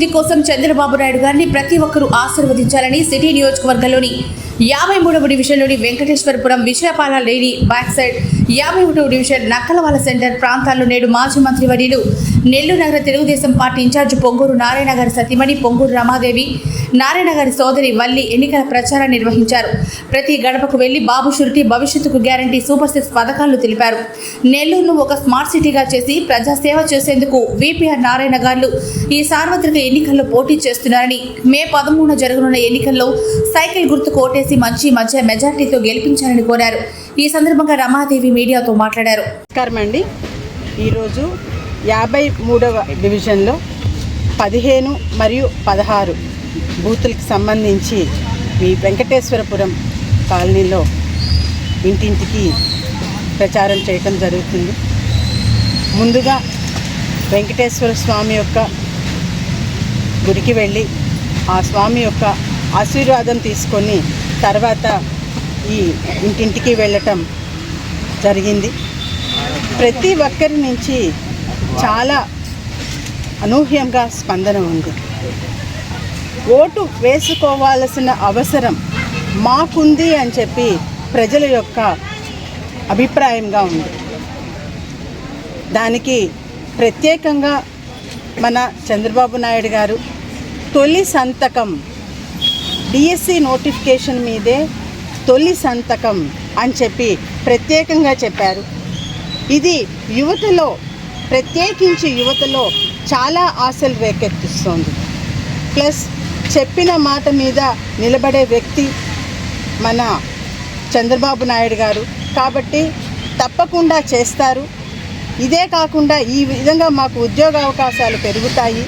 అభివృద్ధి కోసం చంద్రబాబు నాయుడు గారిని ప్రతి ఒక్కరూ ఆశీర్వదించాలని సిటీ నియోజకవర్గంలోని యాభై మూడవ డివిజన్లోని వెంకటేశ్వరపురం విజయపాల లేని బ్యాక్ సైడ్. యాభై ఒకటవ డివిజన్ నక్కలవాల సెంటర్ ప్రాంతాల్లో నేడు మాజీ మంత్రి వర్యులు నెల్లూరు నగర Telugu Desam party in charge Ponguru Narayana గారి సతీమణి పొంగూరు రమాదేవి నారాయణ గారి సోదరి వల్లి ఎన్నికల ప్రచారం నిర్వహించారు. ప్రతి గడపకు వెళ్ళి బాబు షురిటీ భవిష్యత్తుకు గ్యారంటీ సూపర్ సిక్స్ పథకాలు తెలిపారు. నెల్లూరును ఒక స్మార్ట్ సిటీగా చేసి ప్రజాసేవ చేసేందుకు విపిఆర్ నారాయణ గారు ఈ సార్వత్రిక ఎన్నికల్లో పోటీ చేస్తున్నారని మే పదమూడున జరగనున్న ఎన్నికల్లో సైకిల్ గుర్తుకు ఓటేసి మంచి మధ్య మెజార్టీతో గెలిపించాలని కోరారు. ఈ సందర్భంగా రమాదేవి మీడియాతో మాట్లాడారు. నమస్కారం అండి. ఈరోజు యాభై మూడవ డివిజన్లో పదిహేను మరియు పదహారు బూతులకు సంబంధించి మీ వెంకటేశ్వరపురం కాలనీలో ఇంటింటికి ప్రచారం చేయటం జరుగుతుంది. ముందుగా వెంకటేశ్వర స్వామి యొక్క గుడికి వెళ్ళి ఆ స్వామి యొక్క ఆశీర్వాదం తీసుకొని తర్వాత ఈ ఇంటింటికి వెళ్ళటం జరిగింది. ప్రతి ఒక్కరి నుంచి చాలా అనూహ్యంగా స్పందన ఉంది. ఓటు వేసుకోవాల్సిన అవసరం మాకుంది అని చెప్పి ప్రజల యొక్క అభిప్రాయంగా ఉంది. దానికి ప్రత్యేకంగా మన చంద్రబాబు నాయుడు గారు తొలి సంతకం డిఎస్సి నోటిఫికేషన్ మీదే తొలి సంతకం అని చెప్పి ప్రత్యేకంగా చెప్పారు. ఇది యువతలో ప్రత్యేకించి యువతలో చాలా ఆశలు రేకెత్తిస్తోంది. ప్లస్ చెప్పిన మాట మీద నిలబడే వ్యక్తి మన చంద్రబాబు నాయుడు గారు. కాబట్టి తప్పకుండా చేస్తారు. ఇదే కాకుండా ఈ విధంగా మాకు ఉద్యోగ అవకాశాలు పెరుగుతాయి.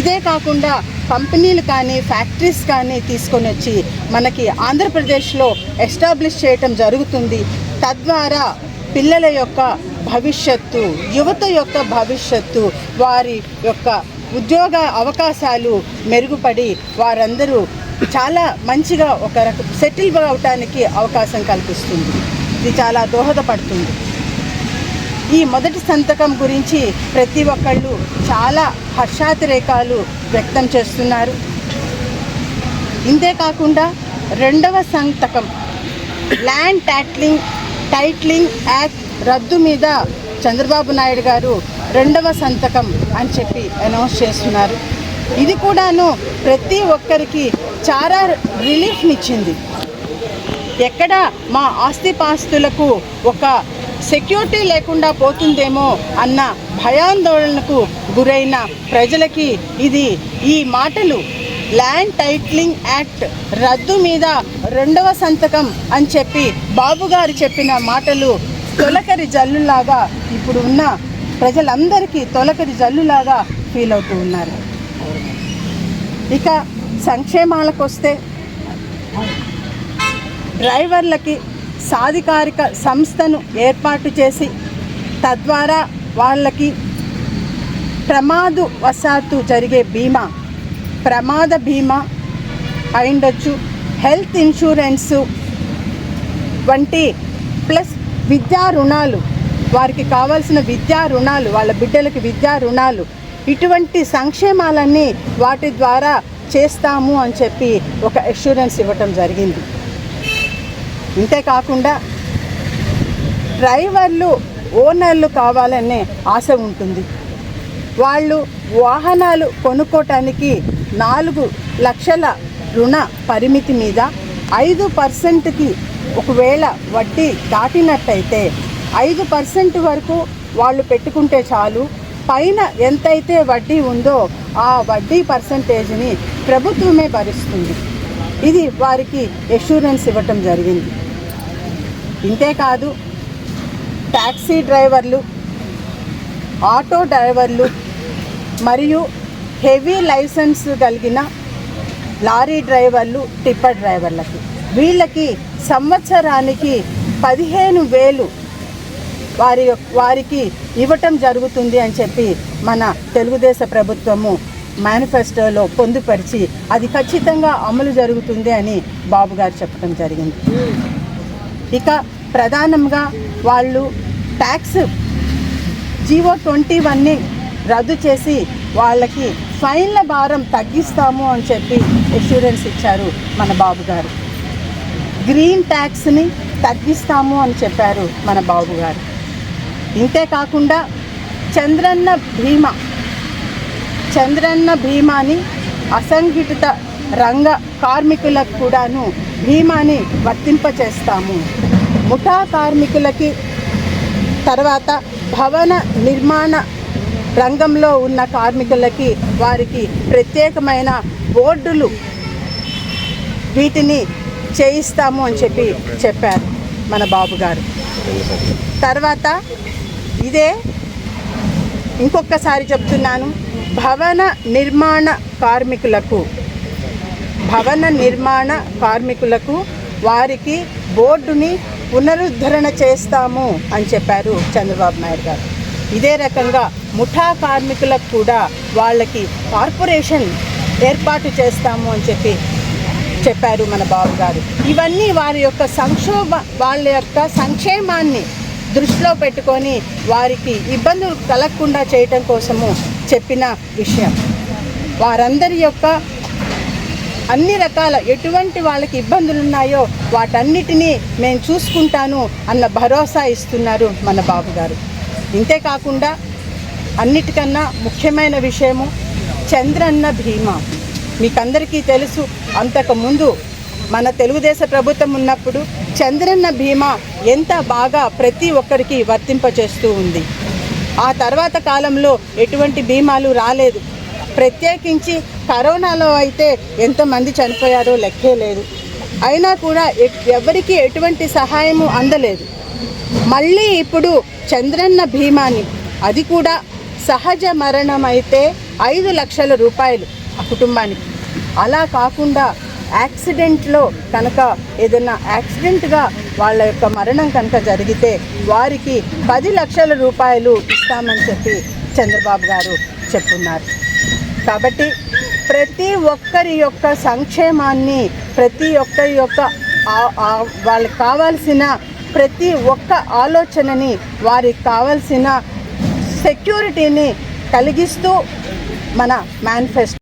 ఇదే కాకుండా కంపెనీలు కానీ ఫ్యాక్టరీస్ కానీ తీసుకొని వచ్చి మనకి ఆంధ్రప్రదేశ్లో ఎస్టాబ్లిష్ చేయటం జరుగుతుంది. తద్వారా పిల్లల యొక్క భవిష్యత్తు యువత యొక్క భవిష్యత్తు వారి యొక్క ఉద్యోగ అవకాశాలు మెరుగుపడి వారందరూ చాలా మంచిగా ఒక రక సెటిల్ అవటానికి అవకాశం కల్పిస్తుంది. ఇది చాలా దోహదపడుతుంది. ఈ మొదటి సంతకం గురించి ప్రతి ఒక్కళ్ళు చాలా హర్షాతిరేకాలు వ్యక్తం చేస్తున్నారు. ఇంతే కాకుండా రెండవ సంతకం ల్యాండ్ టైట్లింగ్ టైట్లింగ్ యాక్ట్ రద్దు మీద చంద్రబాబు నాయుడు గారు రెండవ సంతకం అని చెప్పి అనౌన్స్ చేస్తున్నారు. ఇది కూడాను ప్రతి ఒక్కరికి చాలా రిలీఫ్నిచ్చింది ఎక్కడ మా ఆస్తిపాస్తులకు ఒక సెక్యూరిటీ లేకుండా పోతుందేమో అన్న భయాందోళనకు గురైన ప్రజలకి ఇది ఈ మాటలు. ల్యాండ్ టైట్లింగ్ యాక్ట్ రద్దు మీద రెండవ సంతకం అని చెప్పి బాబు గారు చెప్పిన మాటలు తొలకరి జల్లులాగా ఇప్పుడు ఉన్న ప్రజలందరికీ తొలకరి జల్లులాగా ఫీల్ అవుతూ ఉన్నారు. ఇక సంక్షేమాలకు వస్తే డ్రైవర్లకి సాధికారిక సంస్థను ఏర్పాటు చేసి తద్వారా వాళ్ళకి ప్రమాదు వశాత్తు జరిగే బీమా ప్రమాద బీమా అయిండొచ్చు. హెల్త్ ఇన్సూరెన్సు వంటి ప్లస్ విద్యా రుణాలు వారికి కావాల్సిన విద్యా రుణాలు వాళ్ళ బిడ్డలకి విద్యా రుణాలు ఇటువంటి సంక్షేమాలన్నీ వాటి ద్వారా చేస్తాము అని చెప్పి ఒక అష్యూరెన్స్ ఇవ్వటం జరిగింది. ఇంతేకాకుండా డ్రైవర్లు ఓనర్లు కావాలనే ఆశ ఉంటుంది. వాళ్ళు వాహనాలు కొనుక్కోటానికి నాలుగు లక్షల రుణ పరిమితి మీద ఐదు పర్సెంట్కి ఒకవేళ వడ్డీ దాటినట్టయితే ఐదు పర్సెంట్ వరకు వాళ్ళు పెట్టుకుంటే చాలు. పైన ఎంతైతే వడ్డీ ఉందో ఆ వడ్డీ పర్సంటేజ్ని ప్రభుత్వమే భరిస్తుంది. ఇది వారికి ఎష్యూరెన్స్ ఇవ్వటం జరిగింది. ఇంతేకాదు ట్యాక్సీ డ్రైవర్లు ఆటో డ్రైవర్లు మరియు హెవీ లైసెన్స్ కలిగిన లారీ డ్రైవర్లు టిప్పర్ డ్రైవర్లకి. వీళ్ళకి సంవత్సరానికి పదిహేను వేలు వారి యొక్క- వారికి ఇవ్వటం జరుగుతుంది అని చెప్పి మన తెలుగుదేశ ప్రభుత్వము మేనిఫెస్టోలో పొందుపరిచి అది ఖచ్చితంగా అమలు జరుగుతుంది అని బాబు గారు చెప్పడం జరిగింది. ఇక ప్రధానంగా వాళ్ళు ట్యాక్స్ జీవో ట్వంటీ వన్ని రద్దు చేసి వాళ్ళకి ఫైన్ల భారం తగ్గిస్తాము అని చెప్పి ఎష్యూరెన్స్ ఇచ్చారు మన బాబు గారు. గ్రీన్ ట్యాక్స్ని తగ్గిస్తాము అని చెప్పారు మన బాబు గారు. ఇంతే కాకుండా చంద్రన్న భీమా చంద్రన్న భీమాని అసంఘటిత రంగ కార్మికులకు కూడాను భీమాని వర్తింపచేస్తాము. ముఠా కార్మికులకి తర్వాత భవన నిర్మాణ రంగంలో ఉన్న కార్మికులకి వారికి ప్రత్యేకమైన బోర్డులు వీటిని చేయిస్తాము అని చెప్పి చెప్పారు మన బాబు గారు. తర్వాత ఇదే ఇంకొకసారి చెప్తున్నాను. భవన నిర్మాణ కార్మికులకు భవన నిర్మాణ కార్మికులకు వారికి బోర్డుని పునరుద్ధరణ చేస్తాము అని చెప్పారు చంద్రబాబు నాయుడు గారు. ఇదే రకంగా ముఠా కార్మికులకు కూడా వాళ్ళకి కార్పొరేషన్ ఏర్పాటు చేస్తాము అని చెప్పి చెప్పారు మన బాబు గారు. ఇవన్నీ వారి యొక్క సంక్షోభ వాళ్ళ యొక్క సంక్షేమాన్ని దృష్టిలో పెట్టుకొని వారికి ఇబ్బందులు కలగకుండా చేయటం కోసము చెప్పిన విషయం. వారందరి యొక్క అన్ని రకాల ఎటువంటి వాళ్ళకి ఇబ్బందులు ఉన్నాయో వాటన్నిటినీ మేము చూసుకుంటాను అన్న భరోసా ఇస్తున్నారు మన బాబు గారు ఇంతేకాకుండా అన్నిటికన్నా ముఖ్యమైన విషయము చంద్రన్న భీమా. మీకందరికీ తెలుసు అంతకుముందు మన తెలుగుదేశ ప్రభుత్వం ఉన్నప్పుడు చంద్రన్న బీమా ఎంత బాగా ప్రతి ఒక్కరికి వర్తింపచేస్తూ ఉంది. ఆ తర్వాత కాలంలో ఎటువంటి బీమాలు రాలేదు. ప్రత్యేకించి కరోనాలో అయితే ఎంతమంది చనిపోయారో లెక్కే లేదు. అయినా కూడా ఎవరికి ఎవరికీ ఎటువంటి సహాయము అందలేదు. మళ్ళీ ఇప్పుడు చంద్రన్న భీమాని అది కూడా సహజ మరణం అయితే ఐదు లక్షల రూపాయలు ఆ కుటుంబానికి. అలా కాకుండా యాక్సిడెంట్లో కనుక ఏదైనా యాక్సిడెంట్గా వాళ్ళ యొక్క మరణం కనుక జరిగితే వారికి పది లక్షల రూపాయలు ఇస్తామని చెప్పి చంద్రబాబు గారు చెప్పున్నారు. కాబట్టి ప్రతి ఒక్కరి యొక్క సంక్షేమాన్ని ప్రతి ఒక్కరి యొక్క వాళ్ళకి కావాల్సిన ప్రతి ఒక్క ఆలోచనని వారికి కావాల్సిన సెక్యూరిటీని కలిగిస్తూ మన మేనిఫెస్టో